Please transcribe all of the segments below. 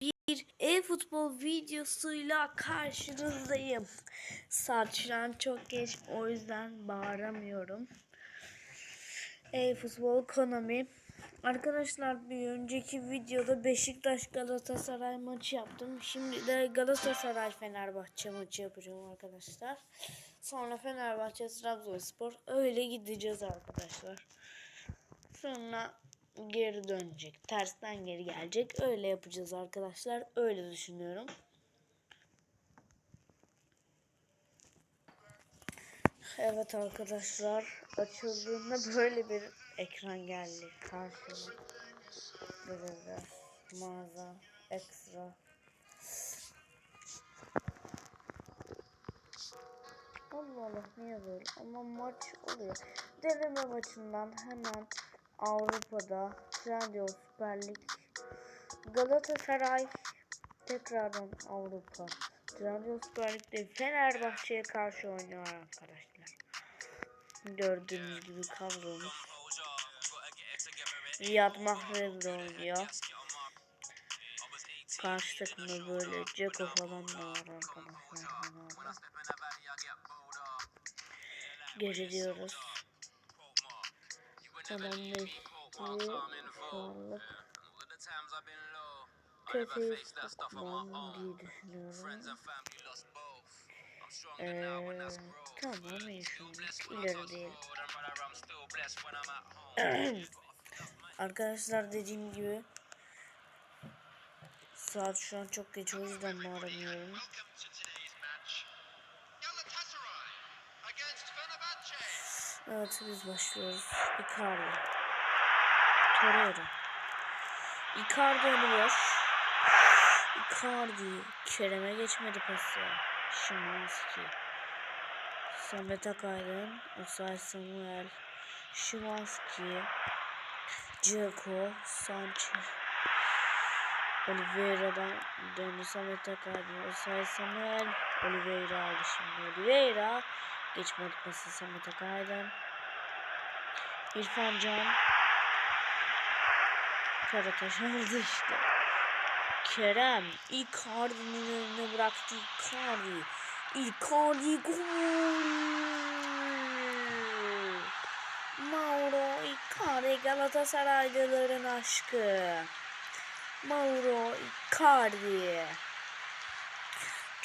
bir e-futbol videosuyla karşınızdayım. An çok geç o yüzden bağıramıyorum. E-futbol Konami. Arkadaşlar bir önceki videoda Beşiktaş Galatasaray maçı yaptım. Şimdi de Galatasaray Fenerbahçe maçı yapacağım arkadaşlar. Sonra Fenerbahçe Trabzonspor öyle gideceğiz arkadaşlar. Sonra geri dönecek. Tersten geri gelecek. Öyle yapacağız arkadaşlar. Öyle düşünüyorum. Evet arkadaşlar. Açıldığında böyle bir ekran geldi karşıma. Böyle mağaza, ekstra. Allah Allah niye böyle? Ama maç oluyor. Deneme maçından hemen Avrupa'da Trendyol Süper Lig Galatasaray tekrardan Avrupa Trendyol Süper Lig'de Fenerbahçe'ye karşı oynuyor arkadaşlar. Gördüğünüz gibi kadromuz Riyad Mahrez de oynuyor. Karşı takımda böyle Ceko falan da var arkadaşlar. Gece diyoruz. Adamlaştı. Sağlık. Kötüyü sokmam diye düşünüyorum. Ee, tamam değil. Arkadaşlar dediğim gibi saat şu an çok geç o yüzden bağıramıyorum. Evet biz başlıyoruz. Icardi. Torreira. Icardi önü boş. Icardi. Kerem'e geçmedi pası. Şimanski. Samet Akaydın. Osay Samuel. Şimanski. Dzeko. Sanchez. Oliveira'dan döndü Samet Akaydın. Osay Samuel. Oliveira aldı şimdi. Oliveira. Geçmedi pası Samet Akaydın. İrfan Can. Karataş aldı işte. Kerem Icardi'nin önüne bıraktı Icardi. Icardi gol. Mauro Icardi Galatasaraylıların aşkı. Mauro Icardi.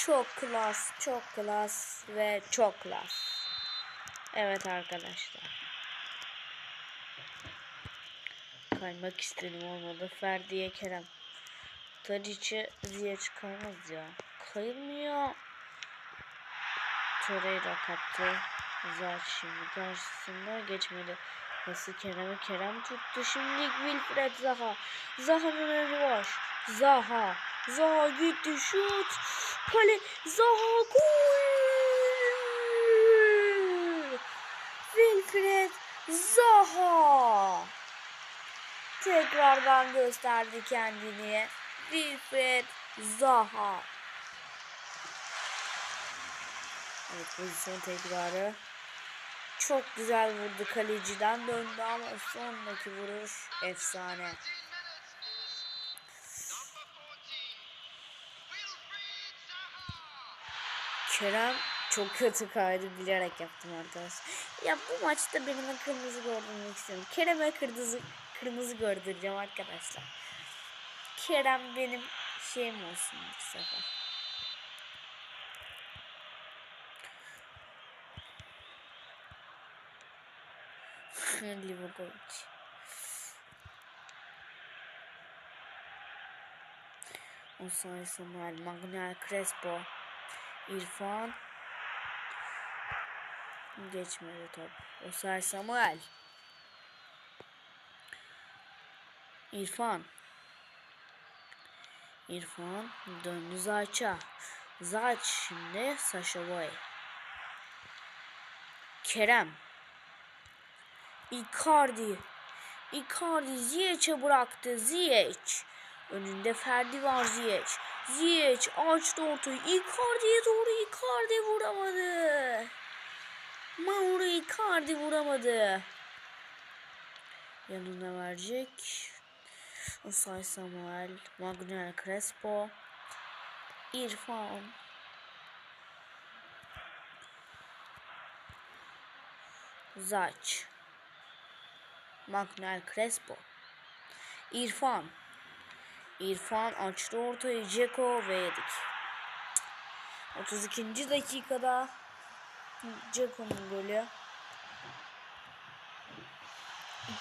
Çok klas, çok klas ve çok klas. Evet arkadaşlar. Kaymak istedim olmadı. Ferdi'ye Kerem. Tadic'i Ziya çıkarmaz ya. Kayılmıyor. Torreira kaptı. Zaç şimdi karşısında geçmedi. Nasıl Kerem'e Kerem tuttu. Şimdi Wilfred Zaha. Zaha'nın önü boş. Zaha. Zaha gitti şut. Kale. Zaha gol. Wilfred Zaha. Tekrardan gösterdi kendini. Wilfred Zaha. Evet pozisyon tekrarı. Çok güzel vurdu kaleciden döndü ama sonraki vuruş efsane. Kerem çok kötü kaydı bilerek yaptım arkadaşlar. Ya bu maçta benim kırmızı gördürmek istiyorum. Kerem'e kırmızı kırmızı gördüreceğim arkadaşlar. Kerem benim şeyim olsun bu sefer. Livakovic. Osay Samuel, Magnel Crespo, İrfan. Geçmedi top. Osay Samuel. İrfan. İrfan döndü Zaç'a. Zaç şimdi Sasha Boy. Kerem. Icardi. Icardi Ziyech'e bıraktı. Ziyech. Önünde Ferdi var Ziyech. Ziyech açtı ortayı. Icardi'ye doğru Icardi vuramadı. Mauro Icardi vuramadı. Yanına verecek. Osay Samuel, Manuel Crespo, İrfan, Zaç, Manuel Crespo, İrfan, İrfan açtı ortayı Ceko ve yedik. 32. dakikada Ceko'nun golü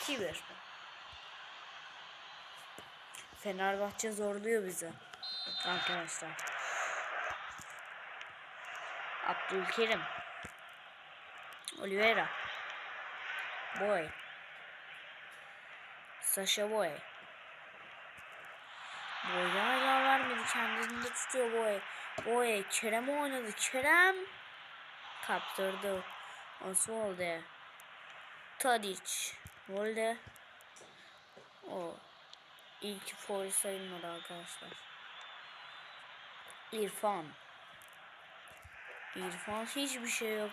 2-1. Fenerbahçe zorluyor bizi. Arkadaşlar. Abdülkerim. Oliveira. Boy. Sasha Boy. Boy hala vermedi. Kendini tutuyor Boy. Boy. Kerem oynadı. Kerem. Kaptırdı. Oswalde. Tadic. Volde. O. İlk foul sayılmadı arkadaşlar. İrfan. İrfan hiçbir şey yok.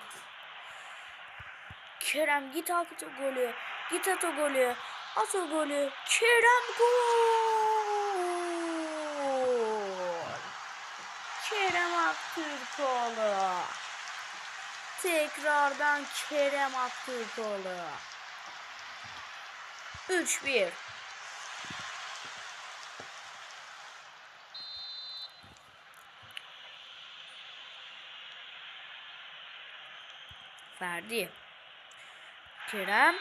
Kerem git at o golü. Git at o golü. At o golü. Kerem gol. Aktürkoğlu. Tekrardan Kerem Aktürkoğlu. 3-1. Ferdi. Kerem.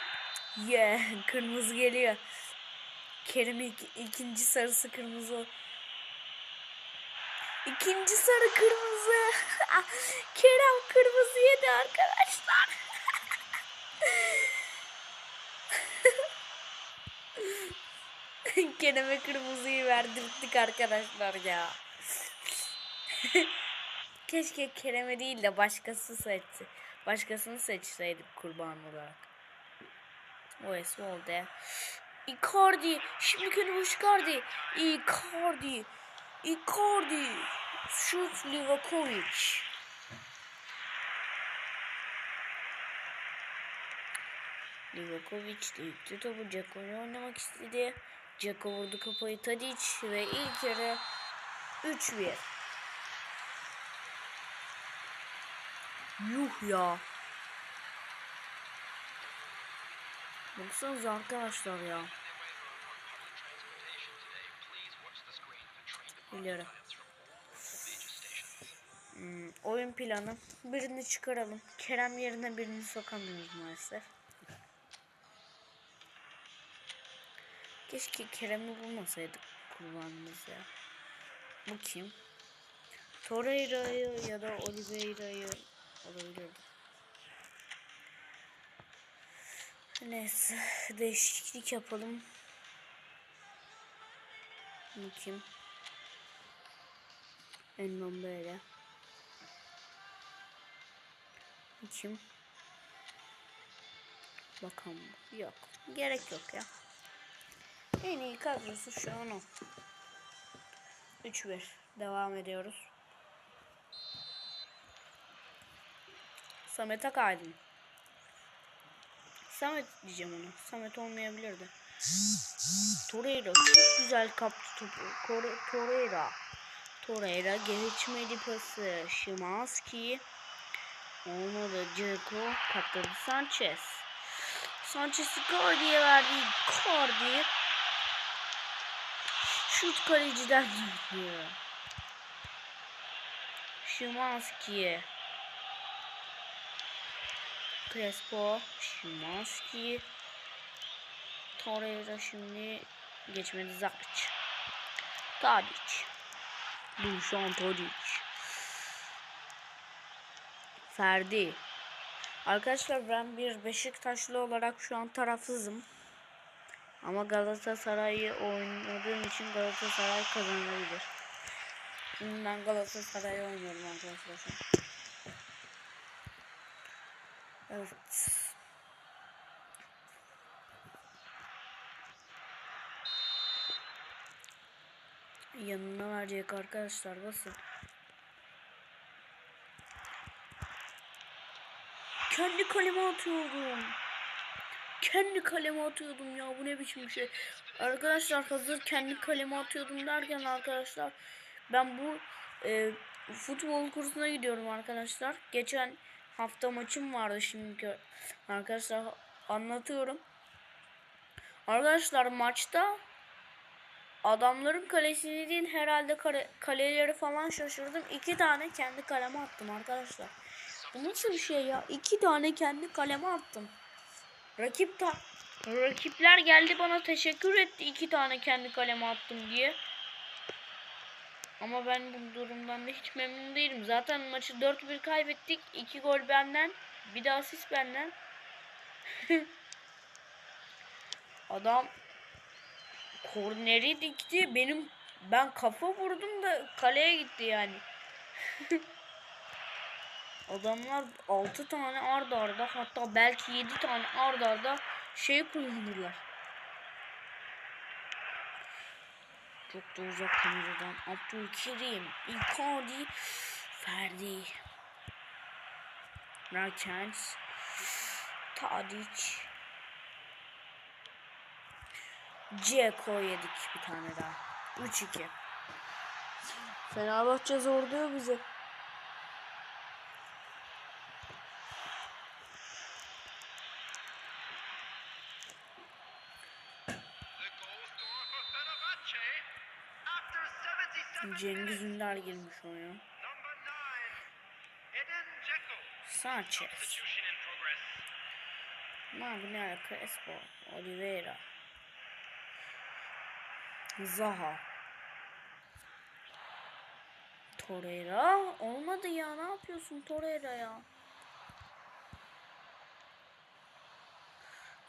Yeah, kırmızı geliyor. Kerem ilk, ikinci sarısı kırmızı. İkinci sarı kırmızı. Kerem kırmızı yedi arkadaşlar. Kerem'e kırmızıyı verdirttik arkadaşlar ya. Keşke Kerem'e değil de başkası seçti. Başkasını seçseydik kurban olarak. O oldu. Icardi. Şimdi kendimi Icardi. Icardi. Icardi. Şut Livakovic. Livakovic de topu Džeko'yu oynamak istedi. Džeko vurdu kafayı Tadic ve ilk yarı 3-1. Yuh ya. Baksanıza arkadaşlar ya. Biliyorum. Hmm, oyun planı. Birini çıkaralım. Kerem yerine birini sokamıyoruz maalesef. Keşke Kerem'i bulmasaydık kullandığımız ya. Bu kim? Torreira'yı ya da Oliveira'yı olabilirdi. Neyse değişiklik yapalım. Bu kim? Enman böyle. Kim? Bakalım. Yok. Gerek yok ya. En iyi kadrosu şu an o. 3-1. Devam ediyoruz. Samet Akaydın. Samet diyeceğim ona. Samet olmayabilirdi. Torreira çok güzel kaptı topu. Torreira. Torreira geçmedi pası. Şimanski. Olmadı. Ceko kaptırdı Sanchez. Sanchez Icardi'ye verdi. Icardi. Şut kaleciden dönüyor. Şimanski'ye. Crespo, Şimanski, Torreira şimdi geçmedi Zaç. Tadic. Dušan Tadic. Ferdi. Arkadaşlar ben bir Beşiktaşlı olarak şu an tarafsızım. Ama Galatasaray'ı oynadığım için Galatasaray kazanabilir. Şimdi ben Galatasaray'ı oynuyorum arkadaşlar. Evet. Yanına verecek arkadaşlar basın. Kendi kaleme atıyorum. kendi kaleme atıyordum ya bu ne biçim bir şey. Arkadaşlar hazır kendi kaleme atıyordum derken arkadaşlar ben bu e, futbol kursuna gidiyorum arkadaşlar. Geçen hafta maçım vardı şimdi arkadaşlar anlatıyorum. Arkadaşlar maçta adamların kalesini değil herhalde kale, kaleleri falan şaşırdım. İki tane kendi kaleme attım arkadaşlar. Bu nasıl bir şey ya? İki tane kendi kaleme attım. Rakip ta rakipler geldi bana teşekkür etti iki tane kendi kaleme attım diye. Ama ben bu durumdan da hiç memnun değilim. Zaten maçı 4-1 kaybettik. 2 gol benden. Bir de asist benden. Adam korneri dikti. Benim ben kafa vurdum da kaleye gitti yani. Adamlar 6 tane arda arda hatta belki 7 tane arda arda şey kullanırlar. Çok da uzak kameradan Abdülkerim, Icardi, Ferdi, Mertens, Tadic, Ceko yedik bir tane daha. 3-2. Fenerbahçe zorluyor bizi. Cengiz Ünder girmiş oyuna. number 9, Edin Dzeko. Sanchez. Magner, Crespo, Oliveira, Zaha, Torreira. Olmadı ya. Ne yapıyorsun Torreira ya?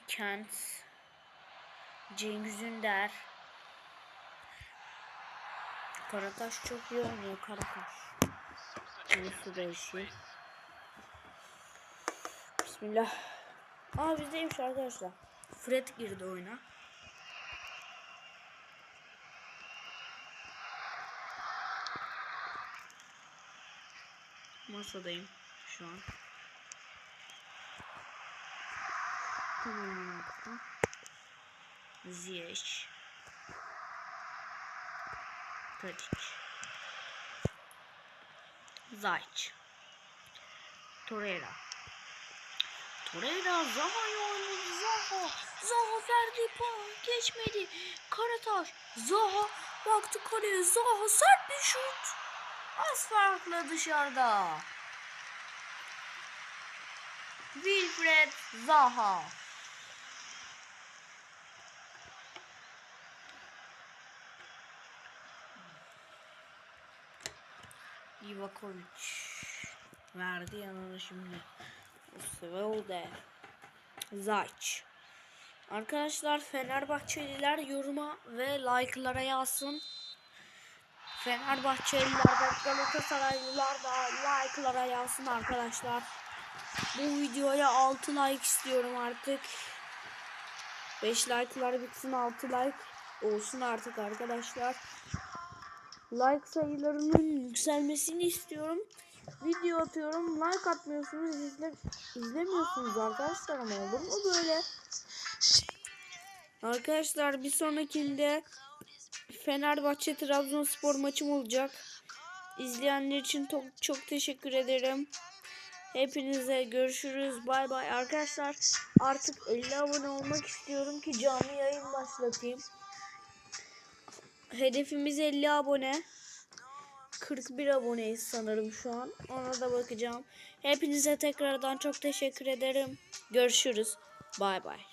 Kent, Cengiz Ünder. Karataş çok iyi oynuyor Karataş. Nasıl değişiyor? Bismillah. Aa bizdeymiş arkadaşlar. Fred girdi oyuna. Masadayım şu an. Tamam. Ziyech. Tadic. Zayç. Torreira. Torreira Zaha'yı oynadı Zaha. Zaha verdi pas geçmedi. Karataş. Zaha baktı kaleye. Zaha sert bir şut. Az farklı dışarıda. Wilfred Zaha. Livakovic verdi yanına şimdi. Svelde. Zayç. Arkadaşlar Fenerbahçeliler yoruma ve like'lara yazsın. Fenerbahçeliler Galatasaraylılar da like'lara yazsın arkadaşlar. Bu videoya 6 like istiyorum artık. 5 like'lar bitsin 6 like olsun artık arkadaşlar. Like sayılarının yükselmesini istiyorum. Video atıyorum like atmıyorsunuz izle, izlemiyorsunuz arkadaşlar ama olur mu böyle? Arkadaşlar bir sonrakinde Fenerbahçe Trabzonspor maçım olacak. İzleyenler için çok, çok teşekkür ederim. Hepinize görüşürüz. Bay bay. Arkadaşlar artık 50 abone olmak istiyorum ki canlı yayın başlatayım. Hedefimiz 50 abone. 41 aboneyiz sanırım şu an. Ona da bakacağım. Hepinize tekrardan çok teşekkür ederim. Görüşürüz. Bay bay.